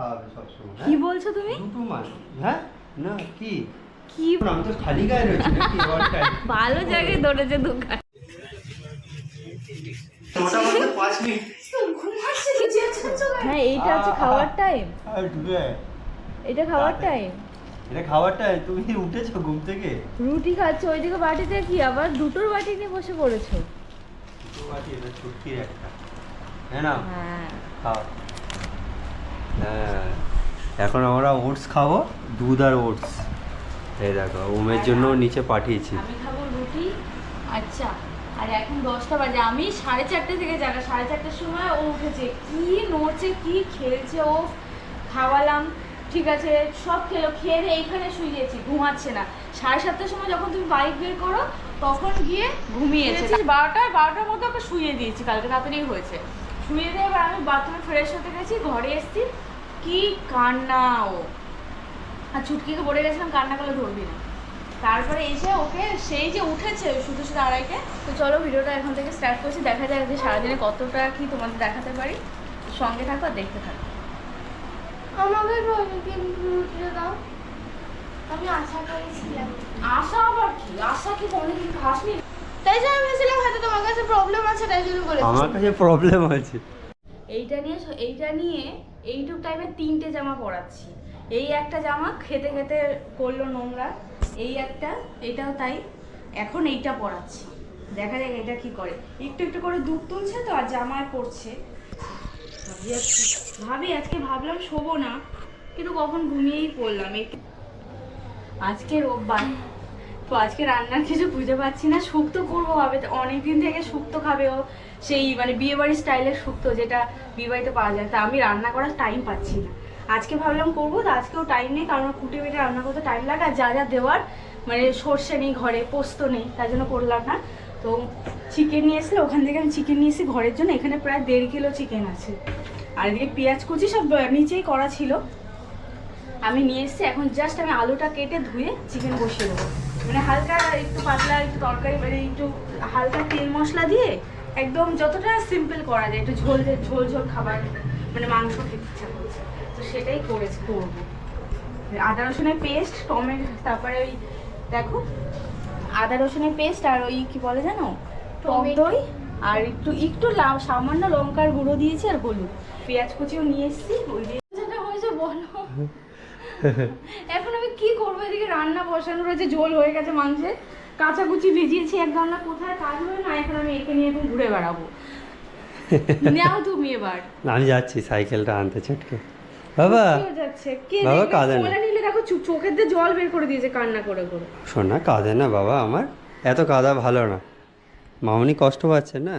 খাওয়াবে সবসময় কি বলছো তুমি? দুটো মাস হ্যাঁ? না কি? কি? আমি তো খালি গায়ে রয়েছি নাকি? ভালো জায়গায় ধরেছে দোকান হ্যাঁ এইটা হচ্ছে খাওয়ার টাইম এটা খাওয়ার টাইম এটা খাবারটা তুমি উঠেছো ঘুম থেকে? রুটি খাচ্ছ ওইদিকে বাটিতে কি? আবার দুটোর বাটি নিয়ে বসে পড়েছো। বাটি এটা ছুটকির একটা। হ্যাঁ না হ্যাঁ। হ্যাঁ। এখন আমরা ওটস খাব দুধ আর ওটস। এই দেখো ওমের জন্য নিচে পাঠিয়েছি। আমি খাব রুটি আচ্ছা আর এখন দশটা বাজে। আমি সাড়ে চারটে থেকে জাগা সাড়ে চারটের সময় ও উঠেছে কি নড়ছে কি খেলছে ও খাওয়ালাম। ঠিক আছে সব খেলো খেয়ে এইখানে শুয়েছি ঘুমাচ্ছে না। সাড়ে সাতটার সময় যখন তুমি বাইক বের করো তখন গিয়ে ঘুমিয়েছে। বারোটা বারোটার মধ্যে ওকে শুয়ে দিয়েছি কালকে তাড়াতাড়ি হয়েছে। শুয়ে দিয়ে এবার আমি বাথরুমে ফ্রেশ হতে গেছি ঘরে এসেছি। কি কান্না ও। আর ছুটকিকে পড়ে গেছিলাম কান্না করলে ধরবি না। তারপরে এসে ওকে সেই যে উঠেছে শুধু শুধু আড়াইটে। তো চলো ভিডিওটা এখন থেকে স্টার্ট করছি। দেখা যাক যে সারাদিনে কতটা কি তোমাদের দেখাতে পারি। সঙ্গে থাকো আর দেখতে থাকো। আমাকে দাও। আমি আশা করেছিলাম। আশা আবার কি? আশা কি কোনোদিন খাসনি তাই জন্য আমি ভেবেছিলাম হয়তো তোমার কাছে প্রবলেম আছে তাই জন্য বলেছি। আমার কাছে প্রবলেম আছে। এইটা নিয়ে এইটা নিয়ে এইটুক টাইমে তিনটে জামা পরাচ্ছি। এই একটা জামা খেতে খেতে করল নোংরা, এই একটা এইটাও তাই। এখন এইটা পরাচ্ছি। দেখা যাক এটা কি করে। একটু একটু করে দুধ তুলছে তো, আর জামায় পড়ছে ভাবি আজকে- ভাবি আজকে ভাবলাম শোবো না, কিন্তু কখন ঘুমিয়েই পড়লাম। আজকে রোববার, তো আজকে রান্নার কিছু খুঁজে পাচ্ছি না। শুক্তো করব ভাবে, অনেকদিন থেকে শুক্তো খাবে ও। সেই মানে বিয়ে বাড়ির স্টাইলের শুক্তো যেটা বিয়ে বাড়িতে পাওয়া যায়, তা আমি রান্না করার টাইম পাচ্ছি না। আজকে ভাবলাম করব, তো আজকেও টাইম নেই, কারণ কুটে বেটে রান্না করতে টাইম লাগে, আর যা যা দেওয়ার মানে সর্ষে নেই ঘরে, পোস্ত নেই, তার জন্য করলাম না। তো চিকেন নিয়ে এসলে ওখান থেকে আমি চিকেন নিয়ে এসেছি ঘরের জন্য, এখানে প্রায় দেড় কিলো চিকেন আছে। আর এদিকে পেঁয়াজ কুচি সব নিচেই করা ছিল। আমি নিয়ে এসেছি, এখন জাস্ট আমি আলুটা কেটে ধুয়ে চিকেন বসিয়ে দেবো। মানে হালকা একটু পাতলা, একটু তরকারি মানে একটু হালকা তেল মশলা দিয়ে একদম যতটা সিম্পল করা যায় একটু ঝোল ঝোল ঝোল খাবার মানে মাংস খেতে ইচ্ছা করছে। তো সেটাই করেছি করব। আদা রসুনের পেস্ট টমেটো তারপরে ওই দেখো আদা রসুনের পেস্ট আর ওই কি বলে জানো টক টমেটো। দই আর একটু একটু লা- সামান্য লঙ্কার গুঁড়ো দিয়েছি আর হলুদ। পেঁয়াজ কুচিও নিয়ে এসেছি ওই দিয়ে। যেটা হয়েছে বলো। এখন আমি কি করব? এদিকে রান্না বসানো রয়েছে ঝোল হয়ে গেছে মাংসে কাঁচাকুচি ভিজিয়েছি এক গামলা কোথায় কাজ হবে না এখন আমি একে নিয়ে এখন ঘুরে বেড়াবো। নাও তুমি এবার। আমি যাচ্ছি সাইকেলটা আনতে ছটকে। বাবা কি যাচ্ছে। কে বাবা কাঁদে না। নিলে দেখো চোখের দিয়ে জল বের করে দিয়েছে কান্না করে করে। শোনা কাঁদে না বাবা আমার। এত কাদা ভালো না। মামনি কষ্ট পাচ্ছে না?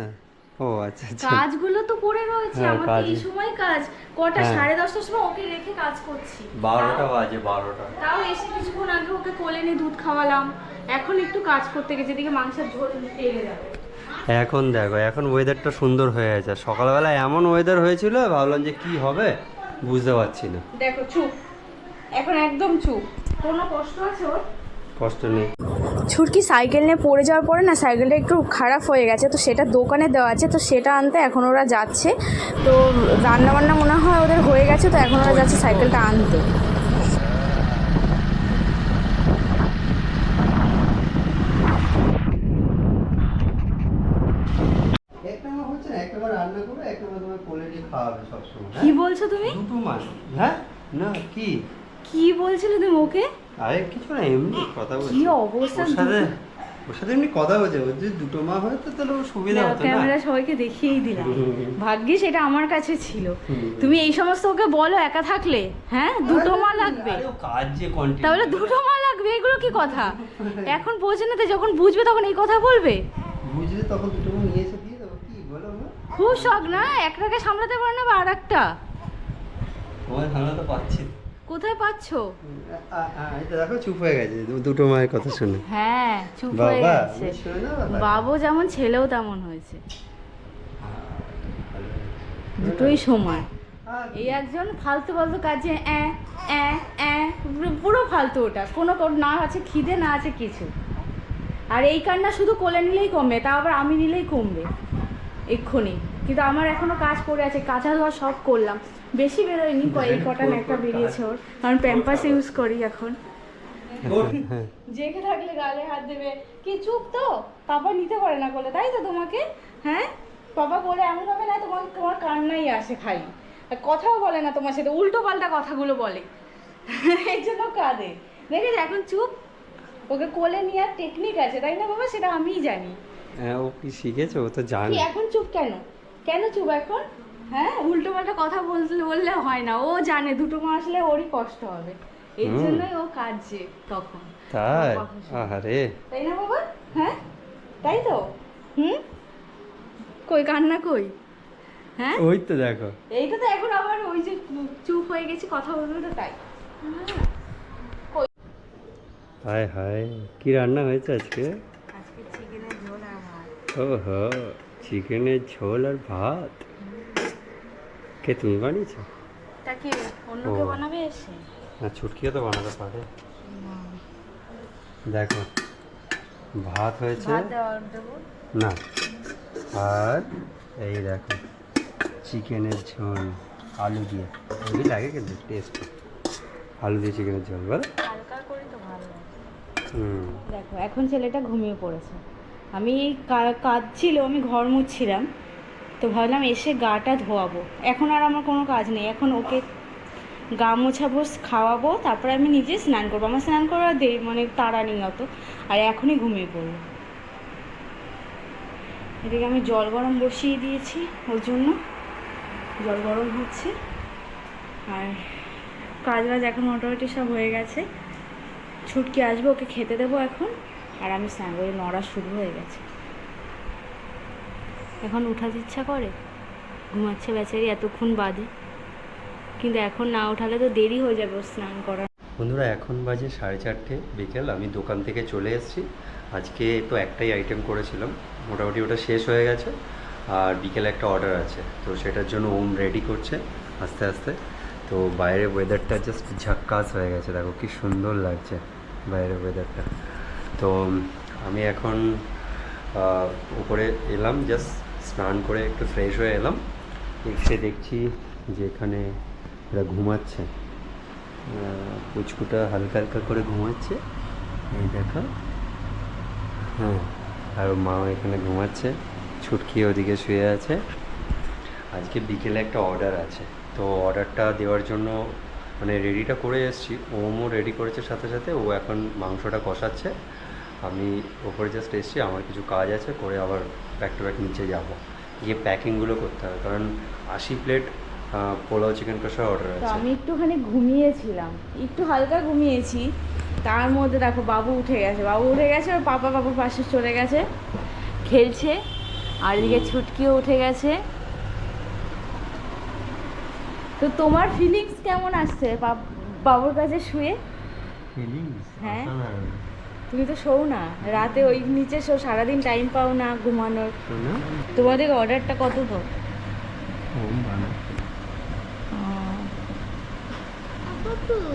ও আচ্ছা আচ্ছা। কাজগুলো তো পড়ে রয়েছে হ্যাঁ, আমার কাজ। এই সময় কাজ। কটা হ্যাঁ। সাড়ে দশটার সময় ওকে রেখে কাজ করছি। বারোটা বাজে বারোটা। তাও এসে কিছুক্ষণ আগে ওকে কোলে নিয়ে দুধ খাওয়ালাম। এখন একটু কাজ করতে গেছে এদিকে মাংসের ঝোল যাবে। এখন দেখো এখন ওয়েদারটা সুন্দর হয়ে আছে আর সকালবেলা এমন ওয়েদার হয়েছিল ভাবলাম যে কি হবে বুঝতে পারছি না। দেখো চুপ। এখন একদম চুপ। কোনো কষ্ট আছে ওর? কষ্ট নেই। ছুটকি সাইকেল নিয়ে পড়ে যাওয়ার পরে না সাইকেলটা একটু খারাপ হয়ে গেছে? তো সেটা দোকানে দেওয়া আছে তো সেটা আনতে এখন ওরা যাচ্ছে। তো রান্না বান্না মনে হয় ওদের হয়ে গেছে তো এখন ওরা যাচ্ছে সাইকেলটা আনতে এক নম্বর হচ্ছে না এক নম্বর রান্না করে এক খাওয়াবে সবসময় কি বলছো তুমি? দুটো মাস হ্যাঁ? না কি? কি বলছিলে তুমি ওকে? আরে কিছু না এমনি কথা বলছি। কি অবস্থা সাথে ওর সাথে এমনি কথা বলছে ওর যদি দুটো মা হয় তো তাহলে ওর সুবিধা হতো না? ক্যামেরা সবাইকে দেখিয়েই দিলাম। ভাগ্যিস এটা আমার কাছে ছিল। তুমি এই সমস্ত ওকে বলো একা থাকলে হ্যাঁ? দুটো মা লাগবে। কাজ যে কন্টিনিউ তাহলে দুটো মা লাগবে এগুলো কি কথা? এখন বোঝে না যখন বুঝবে তখন এই কথা বলবে? বুঝলে তখন দুটো মা নিয়ে এসে দিয়ে দেবো। কি বলো খুব শখ না? একটাকে সামলাতে পারে না বা আর একটা কোথায় পাচ্ছো? দেখো চুপ হয়ে গেছে দুটো মায়ের কথা শুনে। হ্যাঁ চুপ হয়ে গেছে। বাবা। যেমন ছেলেও তেমন হয়েছে। দুটোই সমান। এই একজন ফালতু ফালতু কাজে অ্যাঁ অ্যাঁ অ্যাঁ পুরো- পুরো ফালতু ওটা। কোনো না আছে খিদে না আছে কিছু। আর এই কান্না শুধু কোলে নিলেই কমবে তা আবার আমি নিলেই কমবে। এক্ষুনি। কিন্তু আমার এখনও কাজ পড়ে আছে কাঁচা ধোয়া সব করলাম। বেশি বেরোয়নি কয়েক কটা একটা বেরিয়েছে ওর। কারণ প্যাম্পাস ইউজ করি এখন। হ্যাঁ জেগে থাকলে গালে হাত দেবে। কি চুপ তো? পাপা নিতে পারে না বলে তাই তো তোমাকে? হ্যাঁ? পাপা বলে এমন হবে না তোমার তোমার কান্নাই আসে খালি কথাও বলে না তোমার সাথে উল্টো পাল্টা কথাগুলো বলে। এই জন্য কাঁদে। দেখেছ এখন চুপ? ওকে কোলে নেওয়ার টেকনিক আছে তাই না বাবা? সেটা আমিই জানি। হ্যাঁ, ও কি শিখেছে? ও তো জানে। এখন চুপ কেন? কেন চুপ এখন? হ্যাঁ উল্টো পাল্টা কথা বলতে বললে হয় না। ও জানে দুটো মা আসলে ওরই কষ্ট হবে। হুম। জন্যই ও কাঁদছে তখন। তাই। আহারে। তাই না বাবা? হ্যাঁ? তাই তো? হুম? কই কান্না কই? হ্যাঁ? ওই তো দেখো। এইটা তো এখন আবার ওই যে চুপ হয়ে গেছি কথা বলবে তো তাই। হায় হায়। কি রান্না হয়েছে আজকে চিকেনের ঝোল আর ভাত ওহো চিকেনের ঝোল আর ভাত? কে তুমি বানিয়েছো? তা কি অন্য কেউ। বানাবে এসে? না ছুটকিও তো বানাতে পারে। দেখো ভাত হয়েছে। না আর এই দেখো চিকেনের ঝোল আলু দিয়ে। হেভি লাগে কিন্তু টেস্ট আলু দিয়ে চিকেনের ঝোল বল। হালকা করে তো ভালো হুম। দেখো এখন ছেলেটা ঘুমিয়ে পড়েছে। আমি কাজ ছিল আমি ঘর মুছছিলাম। তো ভাবলাম এসে গাটা ধোয়াবো। এখন আর আমার কোনো কাজ নেই। এখন ওকে গা মোছাবো, খাওয়াবো, তারপরে আমি নিজে স্নান করব। আমার স্নান করার দেরি মানে তাড়া নেই অত। আর এখনই ঘুমিয়ে পড়ব। এদিকে আমি জল গরম বসিয়ে দিয়েছি ওর জন্য। জল গরম হচ্ছে। আর কাজ বাজ এখন মোটামুটি সব হয়ে গেছে। ছুটকি আসবে, ওকে খেতে দেবো এখন। আর আমি স্নান নড়া শুরু হয়ে গেছে। এখন উঠাতে ইচ্ছা করে? ঘুমাচ্ছে বেচারি এতক্ষণ বাদে। কিন্তু এখন না উঠালে তো দেরি হয়ে যাবে স্নান করার। বন্ধুরা, এখন বাজে সাড়ে চারটে বিকেল। আমি দোকান থেকে চলে এসেছি। আজকে তো একটাই আইটেম করেছিলাম। মোটামুটি ওটা শেষ হয়ে গেছে। আর বিকেলে একটা অর্ডার আছে। তো সেটার জন্য ওম রেডি করছে আস্তে আস্তে। তো বাইরের ওয়েদারটা জাস্ট ঝাক্কাস হয়ে গেছে। দেখো কি সুন্দর লাগছে বাইরের ওয়েদারটা তো আমি এখন উপরে এলাম জাস্ট স্নান করে একটু ফ্রেশ হয়ে এলাম। এসে দেখছি যে এখানে এরা ঘুমাচ্ছে। পুচকুটা হালকা হালকা করে ঘুমাচ্ছে। এই দেখো। হ্যাঁ আর মা এখানে ঘুমাচ্ছে। ছুটকি ওদিকে শুয়ে আছে। আজকে বিকেলে একটা অর্ডার আছে। তো অর্ডারটা দেওয়ার জন্য মানে রেডিটা করে এসেছি। ওমও রেডি করেছে সাথে সাথে। ও এখন মাংসটা কষাচ্ছে। আমি ওপরে জাস্ট এসেছি আমার কিছু কাজ আছে করে আবার ব্যাক টু ব্যাক নিচে যাব। গিয়ে প্যাকিংগুলো করতে হবে কারণ আশি প্লেট পোলাও চিকেন কষা অর্ডার তো আছে। আমি একটুখানি ঘুমিয়েছিলাম একটু হালকা ঘুমিয়েছি তার মধ্যে দেখো বাবু উঠে গেছে বাবু উঠে গেছে ওর পাপা বাবুর পাশে চলে গেছে খেলছে আর এদিকে ছুটকিও উঠে গেছে। তো তোমার ফিলিংস কেমন আসছে বাব- বাবুর কাছে শুয়ে? ফিলিংস হ্যাঁ। তুমি তো শোও না। রাতে ওই নিচে শো সারাদিন টাইম পাও না ঘুমানোর। তোমাদের অর্ডারটা কত তো? ওম বানা।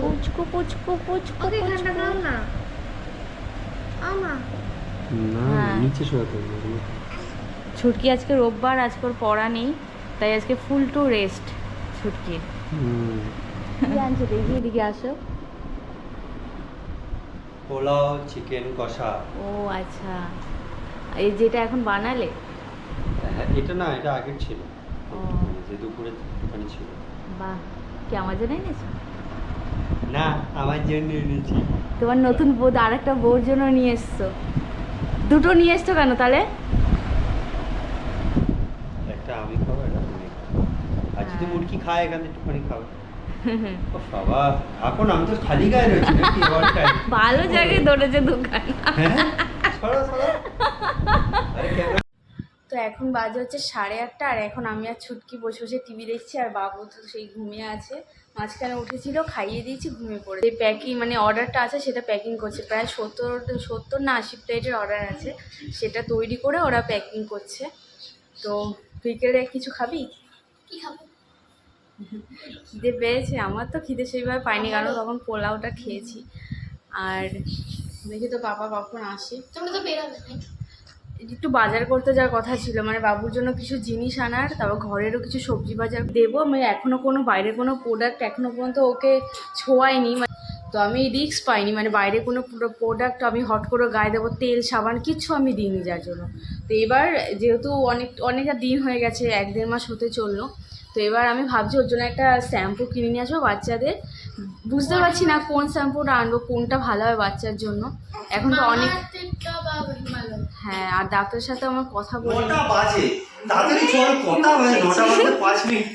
পুচকু পুচকু পুচকু না। হ্যাঁ। নিচে ছুটকি আজকে রোববার আজকে ওর পড়া নেই তাই আজকে ফুল টু রেস্ট ছুটকির হুম। কি দেখি এদিকে আসো। পোলাও চিকেন কষা। ও আচ্ছা। এই যেটা এখন বানালে? হ্যাঁ এটা না এটা আগের ছিল। ও। যে দুপুরে একটুখানি ছিল। বাহ কি আমার জন্য এনেছো? না আমার জন্য এনেছি। তোমার নতুন বোধ আর একটা বউর জন্য নিয়ে এসছো। দুটো নিয়ে এসছো কেন তাহলে? একটা আমি খাব একটা তুমি খাব আর যদি হ্যাঁ। মুরগি খায় এখানে একটুখানি খাব। বাবা এখন আমি তো খালি গায়ে রয়েছি নাকি? ভালো জায়গায় ধরেছে দোকান। হ্যাঁ? সরো সরো। তো এখন বাজে হচ্ছে সাড়ে আটটা আর এখন আমি আর ছুটকি বসে বসে টিভি দেখছি আর বাবু তো সেই ঘুমিয়ে আছে। মাঝখানে উঠেছিল খাইয়ে দিয়েছি ঘুমিয়ে পড়ে যে প্যাকিং মানে অর্ডারটা আছে সেটা প্যাকিং করছে। প্রায় সত্তর সত্তর না আশি প্লেটের অর্ডার আছে। সেটা তৈরি করে ওরা প্যাকিং করছে। তো বিকেলে কিছু খাবি? কি খাব? খিদে পেয়েছে আমার তো খিদে সেইভাবে পাইনি কারণ তখন পোলাওটা খেয়েছি। আর দেখি তো বাবা কখন আসে। তোমরা তো বেরোবে একটু বাজার করতে যাওয়ার কথা ছিল মানে বাবুর জন্য কিছু জিনিস আনার তারপর ঘরেরও কিছু সবজি বাজার দেবো মানে এখনও কোনো বাইরে কোনো প্রোডাক্ট এখনও পর্যন্ত ওকে ছোঁয়াইনি মানে তো আমি রিস্ক পাইনি মানে বাইরে কোনো প্রোডাক্ট আমি হট করে গায়ে দেবো, তেল, সাবান কিচ্ছু আমি দিইনি যার জন্য। তো এবার যেহেতু অনেক, অনেকটা দিন হয়ে গেছে, এক দেড় মাস হতে চলল, তো এবার আমি ভাবছি ওর জন্য একটা শ্যাম্পু কিনে নিয়ে আসব বাচ্চাদের। বুঝতে পারছি না কোন শ্যাম্পুটা আনব, কোনটা ভালো হয় বাচ্চার জন্য। এখন তো অনেক হ্যাঁ আর ডাক্তারের সাথে আমার কথা বলি নটা বাজে তাড়াতাড়ি চল কথা বাজে নটা বাজে পাঁচ মিনিট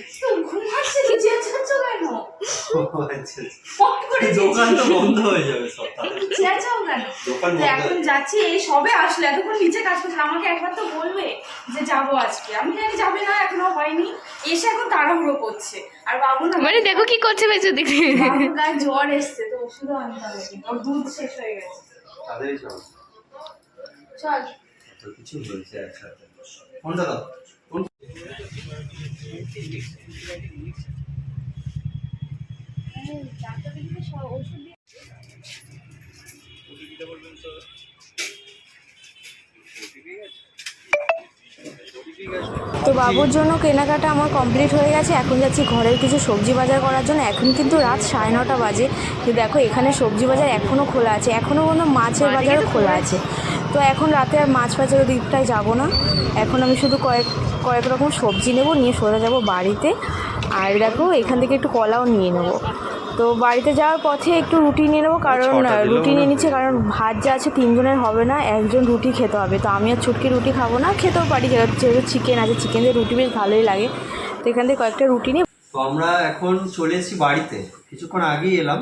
ঘুমাচ্ছে কি চেঁচাচ্ছ কেন ও আচ্ছা, আচ্ছা। ফট করে দোকান তো বন্ধ হয়ে যাবে সব তাড়াতাড়ি চেঁচাও কেন? দোকান এখন যাচ্ছি এই সবে আসলে এতক্ষণ নিচে কাজ করছিল আমাকে একবার তো বলবে যে যাব আজকে। আমি জানি যাবে না এখনও হয়নি। এসে এখন তাড়াহুড়ো করছে। আর বাবু না মানে দেখো কি করছে বেঁচে দেখে গায়ে জ্বর এসছে তো ওষুধও আনতে হবে। ওর দুধ শেষ হয়ে গেছে। চল। চল। তো কিছু বলছে একসাথে। দাও? তো বাবুর জন্য কেনাকাটা আমার কমপ্লিট হয়ে গেছে। এখন যাচ্ছি ঘরের কিছু সবজি বাজার করার জন্য। এখন কিন্তু রাত সাড়ে নটা বাজে। তো দেখো এখানে সবজি বাজার এখনও খোলা আছে। এখনও কোনো মাছের বাজারও খোলা আছে। তো এখন রাতে আর মাছ বাজারের দিকটায় যাব না। এখন আমি শুধু কয়েক কয়েক রকম সবজি নেব নিয়ে সোজা যাব বাড়িতে। আর দেখো এখান থেকে একটু কলাও নিয়ে নেব। তো বাড়িতে যাওয়ার পথে একটু রুটি নিয়ে নেব কারণ রুটি নিয়ে নিচ্ছে কারণ ভাত যা আছে তিনজনের হবে না একজন রুটি খেতে হবে। তো আমি আর ছুটকি রুটি খাব না খেতেও পারি যেহেতু যেহেতু চিকেন আছে চিকেন দিয়ে রুটি বেশ ভালোই লাগে। তো এখান থেকে কয়েকটা রুটি নিয়ে তো আমরা এখন চলে এসেছি বাড়িতে। কিছুক্ষণ আগেই এলাম।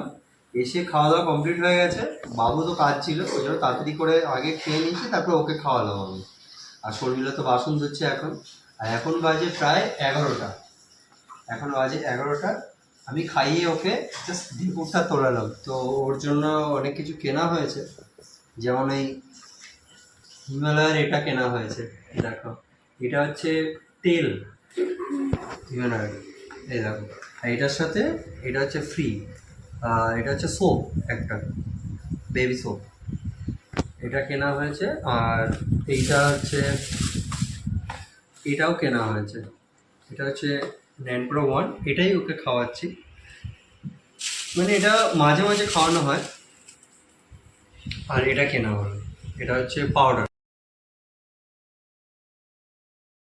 এসে খাওয়া দাওয়া কমপ্লিট হয়ে গেছে। বাবু তো কাজ ছিল ওই জন্য তাড়াতাড়ি করে আগে খেয়ে নিয়েছি তারপরে ওকে খাওয়ালাম আমি। আর শর্মিলা তো বাসন ধুচ্ছে এখন। আর এখন বাজে প্রায় এগারোটা। এখন বাজে এগারোটা। আমি খাইয়ে ওকে জাস্ট ডিপুরটা তোলালাম। তো ওর জন্য অনেক কিছু কেনা হয়েছে। যেমন এই হিমালয়ের এটা কেনা হয়েছে, দেখো। এটা হচ্ছে তেল। হিমালয়ের, এই দেখো। আর এটার সাথে এটা হচ্ছে ফ্রি এটা হচ্ছে সোপ একটা বেবি সোপ এটা কেনা হয়েছে, আর এইটা হচ্ছে, এটাও কেনা হয়েছে। এটা হচ্ছে ন্যানপ্রো ওয়ান এটাই ওকে খাওয়াচ্ছি। মানে এটা মাঝে মাঝে খাওয়ানো হয়। আর এটা কেনা হলো। এটা হচ্ছে পাউডার